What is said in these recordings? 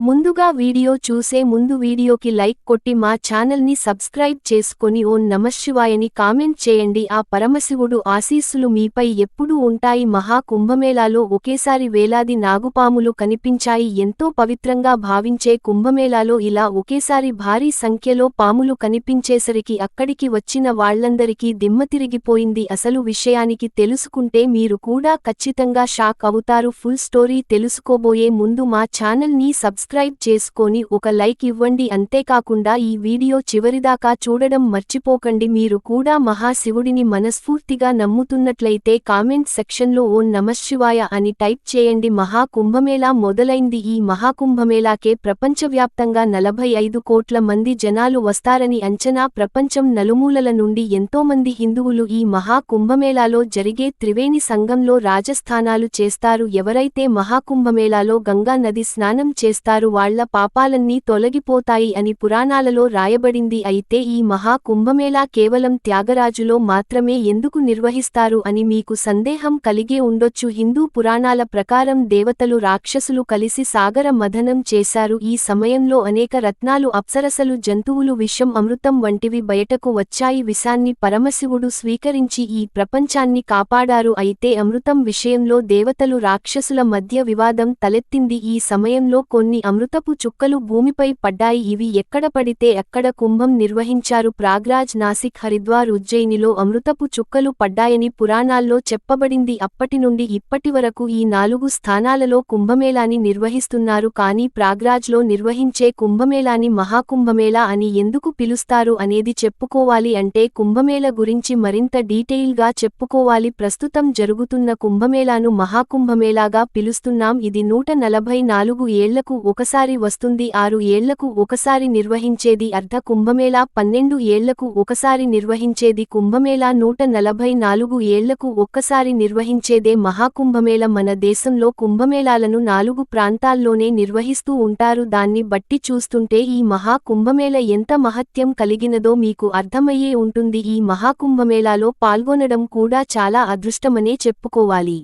ముందుగా వీడియో చూసే ముందు వీడియోకి లైక్ కొట్టి మా ఛానల్ని సబ్స్క్రైబ్ చేసుకొని ఓం నమశివాయని కామెంట్ చేయండి. ఆ పరమశివుడు ఆశీస్సులు మీపై ఎప్పుడూ ఉంటాయి. మహా కుంభమేళాలో ఒకేసారి వేలాది నాగుపాములు కనిపించాయి. ఎంతో పవిత్రంగా భావించే కుంభమేళాలో ఇలా ఒకేసారి భారీ సంఖ్యలో పాములు కనిపించేసరికి అక్కడికి వచ్చిన వాళ్ళందరికీ దిమ్మ తిరిగిపోయింది. అసలు విషయానికి తెలుసుకుంటే మీరు కూడా ఖచ్చితంగా షాక్ అవుతారు. ఫుల్ స్టోరీ తెలుసుకోబోయే ముందు మా ఛానల్ని సబ్స్క్రైబ్ చేసుకొని ఒక లైక్ ఇవ్వండి. అంతేకాకుండా ఈ వీడియో చివరిదాకా చూడడం మర్చిపోకండి. మీరు కూడా మహాశివుడిని మనస్ఫూర్తిగా నమ్ముతున్నట్లయితే కామెంట్ సెక్షన్లో ఓ నమశివాయ అని టైప్ చేయండి. మహా కుంభమేళా మొదలైంది. ఈ మహాకుంభమేళాకే ప్రపంచవ్యాప్తంగా నలభై ఐదు కోట్ల మంది జనాలు వస్తారని అంచనా ప్రపంచం నలుమూలల నుండి ఎంతోమంది హిందువులు ఈ మహా కుంభమేళాలో జరిగే త్రివేణి సంఘంలో రాజస్థానాలు చేస్తారు. ఎవరైతే మహాకుంభమేళాలో గంగా నది స్నానం చేస్తారు వాళ్ళ పాపాలన్నీ తొలగిపోతాయి అని పురాణాలలో రాయబడింది. అయితే ఈ మహా కుంభమేళా కేవలం త్యాగరాజులో మాత్రమే ఎందుకు నిర్వహిస్తారు అని మీకు సందేహం కలిగే ఉండొచ్చు. హిందూ పురాణాల ప్రకారం దేవతలు రాక్షసులు కలిసి సాగర మథనం చేశారు. ఈ సమయంలో అనేక రత్నాలు అప్సరసలు జంతువులు విషం అమృతం వంటివి బయటకు వచ్చాయి. విషాన్ని పరమశివుడు స్వీకరించి ఈ ప్రపంచాన్ని కాపాడారు. అయితే అమృతం విషయంలో దేవతలు రాక్షసుల మధ్య వివాదం తలెత్తింది. ఈ సమయంలో కొన్ని అమృతపు చుక్కలు భూమిపై పడ్డాయి. ఇవి ఎక్కడ పడితే అక్కడ కుంభం నిర్వహించారు. ప్రాగ్రాజ్ నాసిక్ హరిద్వార్ ఉజ్జయినిలో అమృతపు చుక్కలు పడ్డాయని పురాణాల్లో చెప్పబడింది. అప్పటి నుండి ఇప్పటివరకు ఈ నాలుగు స్థానాలలో కుంభమేళాని నిర్వహిస్తున్నారు. కానీ ప్రాగ్రాజ్లో నిర్వహించే కుంభమేళాని మహాకుంభమేళా అని ఎందుకు పిలుస్తారు అనేది చెప్పుకోవాలి అంటే కుంభమేళ గురించి మరింత డీటెయిల్గా చెప్పుకోవాలి. ప్రస్తుతం జరుగుతున్న కుంభమేళాను మహాకుంభమేళాగా పిలుస్తున్నాం. ఇది నూట నలభై నాలుగు ఏళ్ళకు ఒకసారి వస్తుంది ఆరు ఏళ్ళకు ఒకసారి నిర్వహించేది అర్ధ కుంభమేళా పన్నెండు ఏళ్ళకు ఒకసారి నిర్వహించేది కుంభమేళా నూట నలభై నాలుగు ఏళ్ళకు ఒక్కసారి నిర్వహించేదే మహాకుంభమేళ. మన దేశంలో కుంభమేళాలను నాలుగు ప్రాంతాల్లోనే నిర్వహిస్తూ ఉంటారు. దాన్ని బట్టి చూస్తుంటే ఈ మహా కుంభమేళ ఎంత మహత్యం కలిగినదో మీకు అర్థమయ్యే ఉంటుంది. ఈ మహాకుంభమేళాలో పాల్గొనడం కూడా చాలా అదృష్టమనే చెప్పుకోవాలి.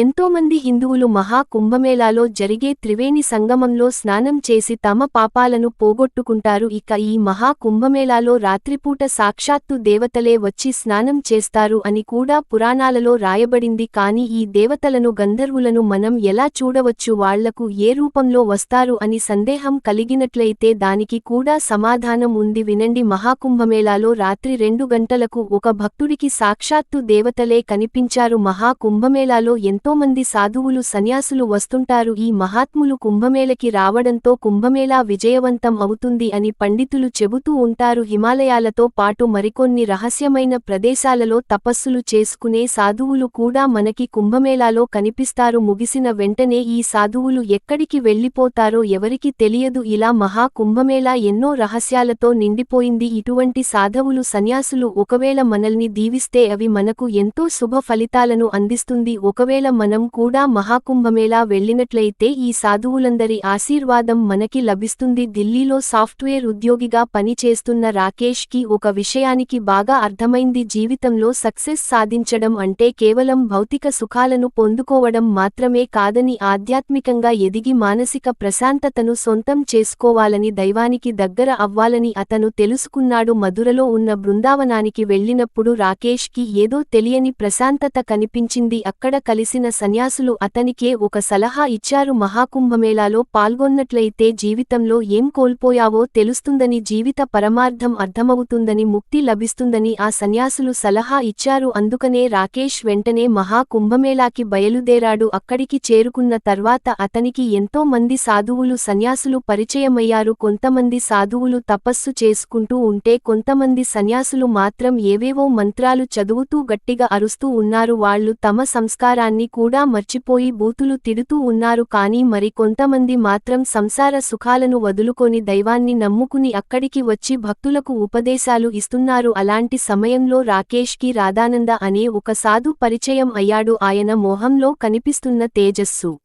ఎంతోమంది హిందువులు మహా కుంభమేళాలో జరిగే త్రివేణి సంగమంలో స్నానం చేసి తమ పాపాలను పోగొట్టుకుంటారు. ఇక ఈ మహా కుంభమేళాలో రాత్రిపూట సాక్షాత్తు దేవతలే వచ్చి స్నానం చేస్తారు అని కూడా పురాణాలలో రాయబడింది. కాని ఈ దేవతలను గంధర్వులను మనం ఎలా చూడవచ్చు? వాళ్ళకు ఏ రూపంలో వస్తారు అని సందేహం కలిగినట్లయితే దానికి కూడా సమాధానం ఉంది. వినండి మహాకుంభమేళాలో రాత్రి రెండు గంటలకు ఒక భక్తుడికి సాక్షాత్తు దేవతలే కనిపించారు. మహా కుంభమేళాలో ఎంతోమంది సాధువులు సన్యాసులు వస్తుంటారు. ఈ మహాత్ములు కుంభమేళకి రావడంతో కుంభమేళా విజయవంతం అవుతుంది అని పండితులు చెబుతూ ఉంటారు. హిమాలయాలతో పాటు మరికొన్ని రహస్యమైన ప్రదేశాలలో తపస్సులు చేసుకునే సాధువులు కూడా మనకి కుంభమేళాలో కనిపిస్తారు. ముగిసిన వెంటనే ఈ సాధువులు ఎక్కడికి వెళ్ళిపోతారో ఎవరికి తెలియదు. ఇలా మహా కుంభమేళా ఎన్నో రహస్యాలతో నిండిపోయింది. ఇటువంటి సాధవులు సన్యాసులు ఒకవేళ మనల్ని దీవిస్తే అవి మనకు ఎంతో శుభ ఫలితాలను అందిస్తుంది. ఒకవేళ మనం కూడా మహాకుంభమేళా వెళ్ళినట్లయితే ఈ సాధువులందరి ఆశీర్వాదం మనకి లభిస్తుంది. ఢిల్లీలో సాఫ్ట్వేర్ ఉద్యోగిగా పనిచేస్తున్న రాకేష్కి ఒక విషయానికి బాగా అర్థమైంది. జీవితంలో సక్సెస్ సాధించడం అంటే కేవలం భౌతిక సుఖాలను పొందుకోవడం మాత్రమే కాదని ఆధ్యాత్మికంగా ఎదిగి మానసిక ప్రశాంతతను సొంతం చేసుకోవాలని దైవానికి దగ్గర అవ్వాలని అతను తెలుసుకున్నాడు. మధురలో ఉన్న బృందావనానికి వెళ్ళినప్పుడు రాకేష్కి ఏదో తెలియని ప్రశాంతత కనిపించింది. అక్కడ కలిసి చేసిన సన్యాసులు అతనికే ఒక సలహా ఇచ్చారు. మహాకుంభమేళాలో పాల్గొన్నట్లయితే జీవితంలో ఏం కోల్పోయావో తెలుస్తుందని జీవిత పరమార్థం అర్థమవుతుందని ముక్తి లభిస్తుందని ఆ సన్యాసులు సలహా ఇచ్చారు. అందుకనే రాకేష్ వెంటనే మహాకుంభమేళాకి బయలుదేరాడు. అక్కడికి చేరుకున్న తర్వాత అతనికి ఎంతో మంది సాధువులు సన్యాసులు పరిచయమయ్యారు. కొంతమంది సాధువులు తపస్సు చేసుకుంటూ ఉంటే కొంతమంది సన్యాసులు మాత్రం ఏవేవో మంత్రాలు చదువుతూ గట్టిగా అరుస్తూ ఉన్నారు. వాళ్ళు తమ సంస్కారాన్ని కూడా మర్చిపోయి బూతులు తిడుతూ ఉన్నారు కానీ మరి కొంతమంది మాత్రం సంసార సుఖాలను వదులుకొని దైవాన్ని నమ్ముకుని అక్కడికి వచ్చి భక్తులకు ఉపదేశాలు ఇస్తున్నారు. అలాంటి సమయంలో రాకేష్కి రాధానంద అనే ఒక సాధు పరిచయం అయ్యాడు. ఆయన మోహంలో కనిపిస్తున్న తేజస్సు.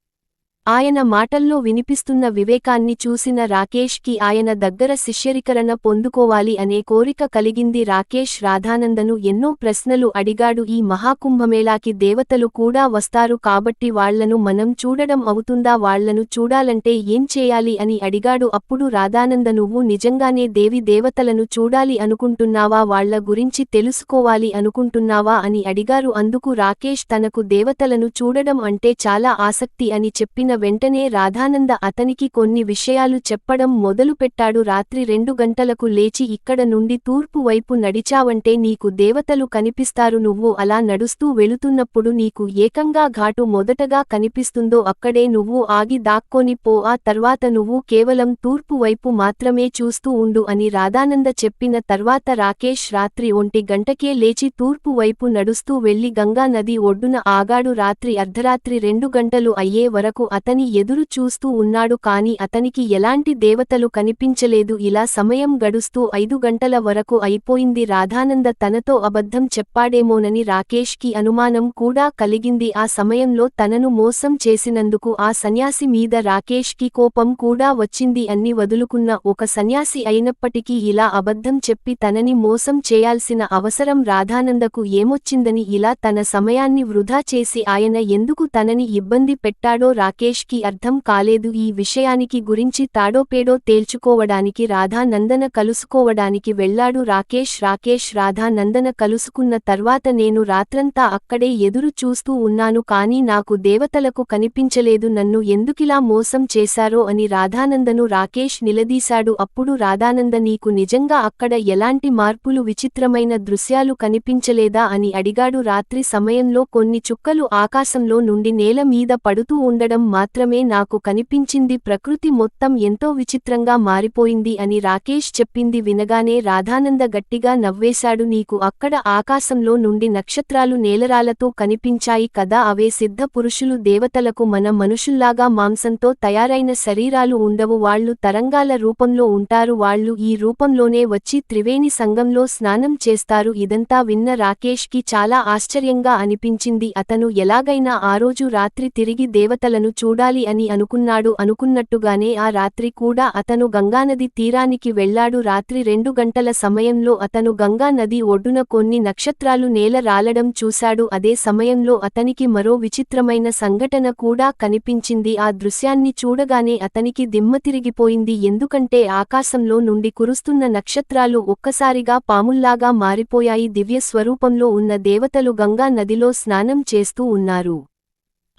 ఆయన మాటల్లో వినిపిస్తున్న వివేకాన్ని చూసిన రాకేష్కి ఆయన దగ్గర శిష్యరికరణ పొందుకోవాలి అనే కోరిక కలిగింది రాకేష్ రాధానందను ఎన్నో ప్రశ్నలు అడిగాడు. ఈ మహాకుంభమేళాకి దేవతలు కూడా వస్తారు కాబట్టి వాళ్ళను మనం చూడడం అవుతుందా? వాళ్ళను చూడాలంటే ఏం చేయాలి అని అడిగాడు. అప్పుడు రాధానంద నువ్వు నిజంగానే దేవి దేవతలను చూడాలి అనుకుంటున్నావా? వాళ్ళ గురించి తెలుసుకోవాలి అనుకుంటున్నావా? అని అడిగారు. అందుకు రాకేష్ తనకు దేవతలను చూడడం అంటే చాలా ఆసక్తి అని చెప్పిన వెంటనే రాధానంద అతనికి కొన్ని విషయాలు చెప్పడం మొదలుపెట్టాడు. రాత్రి రెండు గంటలకు లేచి ఇక్కడ నుండి తూర్పు వైపు నడిచావంటే నీకు దేవతలు కనిపిస్తారు. నువ్వు అలా నడుస్తూ వెళుతున్నప్పుడు నీకు ఏకంగా ఘాటు మొదటగా కనిపిస్తుందో అక్కడే నువ్వు ఆగి దాక్కొని పో. ఆ తర్వాత నువ్వు కేవలం తూర్పు వైపు మాత్రమే చూస్తూ ఉండు అని రాధానంద చెప్పిన తర్వాత రాకేష్ రాత్రి ఒంటి గంటకే లేచి తూర్పు వైపు నడుస్తూ వెళ్ళి గంగా నది ఒడ్డున ఆగాడు. రాత్రి అర్ధరాత్రి రెండు గంటలు అయ్యే వరకు అతని అతని ఎదురు చూస్తూ ఉన్నాడు కాని అతనికి ఎలాంటి దేవతలు కనిపించలేదు. ఇలా సమయం గడుస్తూ ఐదు గంటల వరకు అయిపోయింది. రాధానంద తనతో అబద్ధం చెప్పాడేమోనని రాకేష్కి అనుమానం కూడా కలిగింది. ఆ సమయంలో తనను మోసం చేసినందుకు ఆ సన్యాసి మీద రాకేష్కి కోపం కూడా వచ్చింది అన్ని వదులుకున్న ఒక సన్యాసి అయినప్పటికీ ఇలా అబద్ధం చెప్పి తనని మోసం చేయాల్సిన అవసరం రాధానందకు ఏమొచ్చిందని ఇలా తన సమయాన్ని వృధా చేసి ఆయన ఎందుకు తనని ఇబ్బంది పెట్టాడో రాకేష్ కి అర్థం కాలేదు. ఈ విషయానికి గురించి తాడోపేడో తేల్చుకోవడానికి రాధా నందన కలుసుకోవడానికి వెళ్ళాడు రాకేష్ రాకేష్ రాధా నందన కలుసుకున్న తర్వాత నేను రాత్రంతా అక్కడే ఎదురు చూస్తూ ఉన్నాను. కాని నాకు దేవతలకు కనిపించలేదు. నన్ను ఎందుకిలా మోసం చేశారో అని రాధానందను రాకేష్ నిలదీశాడు. అప్పుడు రాధానంద నీకు నిజంగా అక్కడ ఎలాంటి మార్పులు విచిత్రమైన దృశ్యాలు కనిపించలేదా? అని అడిగాడు. రాత్రి సమయంలో కొన్ని చుక్కలు ఆకాశంలో నుండి నేల మీద పడుతూ ఉండడం మాత్రమే నాకు కనిపించింది ప్రకృతి మొత్తం ఎంతో విచిత్రంగా మారిపోయింది అని రాకేష్ చెప్పింది వినగానే రాధానంద గట్టిగా నవ్వేశాడు. నీకు అక్కడ ఆకాశంలో నుండి నక్షత్రాలు నేలరాలతో కనిపించాయి కదా అవే సిద్ధ పురుషులు దేవతలకు మన మనుషుల్లాగా మాంసంతో తయారైన శరీరాలు ఉండవు. వాళ్ళు తరంగాల రూపంలో ఉంటారు. వాళ్ళు ఈ రూపంలోనే వచ్చి త్రివేణి సంఘంలో స్నానం చేస్తారు. ఇదంతా విన్న రాకేష్కి చాలా ఆశ్చర్యంగా అనిపించింది. అతను ఎలాగైనా ఆ రోజు రాత్రి తిరిగి దేవతలను చూ చూడాలి అని అనుకున్నాడు. అనుకున్నట్టుగానే ఆ రాత్రి కూడా అతను గంగానది తీరానికి వెళ్ళాడు రాత్రి రెండు గంటల సమయంలో అతను గంగా నది ఒడ్డున కొన్ని నక్షత్రాలు నేల రాలడం చూశాడు. అదే సమయంలో అతనికి మరో విచిత్రమైన సంఘటన కూడా కనిపించింది. ఆ దృశ్యాన్ని చూడగానే అతనికి దిమ్మతిరిగిపోయింది ఎందుకంటే ఆకాశంలో నుండి కురుస్తున్న నక్షత్రాలు ఒక్కసారిగా పాముల్లాగా మారిపోయాయి. దివ్య స్వరూపంలో ఉన్న దేవతలు గంగా నదిలో స్నానం చేస్తూ ఉన్నారు.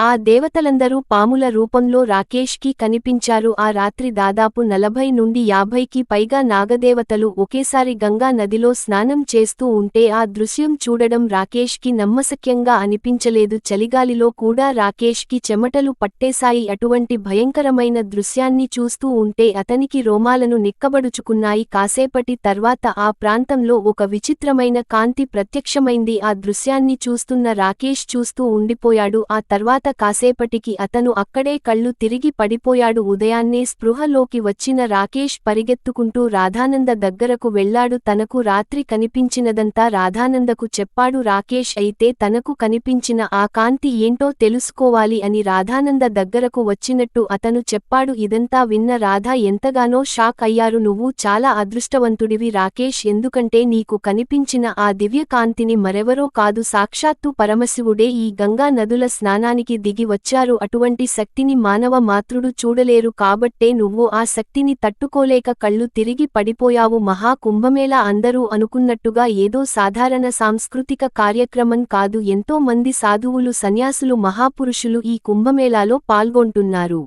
ఆ దేవతలందరూ పాముల రూపంలో రాకేష్కి కనిపించారు. ఆ రాత్రి దాదాపు నలభై నుండి యాభైకి పైగా నాగదేవతలు ఒకేసారి గంగా నదిలో స్నానం చేస్తూ ఉంటే ఆ దృశ్యం చూడడం రాకేష్కి నమ్మశక్యంగా అనిపించలేదు. చలిగాలిలో కూడా రాకేష్కి చెమటలు పట్టేశాయి. అటువంటి భయంకరమైన దృశ్యాన్ని చూస్తూ ఉంటే అతనికి రోమాలను నిక్కబడుచుకున్నాయి. కాసేపటి తర్వాత ఆ ప్రాంతంలో ఒక విచిత్రమైన కాంతి ప్రత్యక్షమైంది. ఆ దృశ్యాన్ని చూస్తున్న రాకేష్ చూస్తూ ఉండిపోయాడు. ఆ తర్వాత కాసేపటికి అతను అక్కడే కళ్ళు తిరిగి పడిపోయాడు. ఉదయాన్నే స్పృహలోకి వచ్చిన రాకేష్ పరిగెత్తుకుంటూ రాధానంద దగ్గరకు వెళ్ళాడు తనకు రాత్రి కనిపించినదంతా రాధానందకు చెప్పాడు. రాకేష్ అయితే తనకు కనిపించిన ఆ కాంతి ఏంటో తెలుసుకోవాలి అని రాధానంద దగ్గరకు వచ్చినట్టు అతను చెప్పాడు. ఇదంతా విన్న రాధా ఎంతగానో షాక్ అయ్యారు. నువ్వు చాలా అదృష్టవంతుడివి రాకేష్. ఎందుకంటే నీకు కనిపించిన ఆ దివ్యకాంతిని మరెవరో కాదు. సాక్షాత్తు పరమశివుడే ఈ గంగా నదుల స్నానానికి దిగి వచ్చారు. అటువంటి శక్తిని మానవ మాతృడు చూడలేరు. కాబట్టే నువ్వు ఆ శక్తిని తట్టుకోలేక కళ్ళు తిరిగి పడిపోయావు. మహా కుంభమేళా అందరూ అనుకున్నట్టుగా ఏదో సాధారణ సాంస్కృతిక కార్యక్రమం కాదు. ఎంతో మంది సాధువులు సన్యాసులు మహాపురుషులు ఈ కుంభమేళాలో పాల్గొంటున్నారు.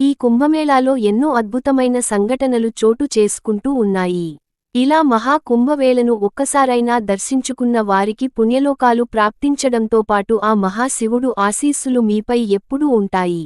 ఈ కుంభమేళాలో ఎన్నో అద్భుతమైన సంఘటనలు చోటు చేసుకుంటూ ఉన్నాయి. ఇలా మహా కుంభవేళను ఒక్కసారైనా దర్శించుకున్న వారికి పుణ్యలోకాలు ప్రాప్తించడంతో పాటు ఆ మహాశివుడు ఆశీస్సులు మీపై ఎప్పుడూ ఉంటాయి.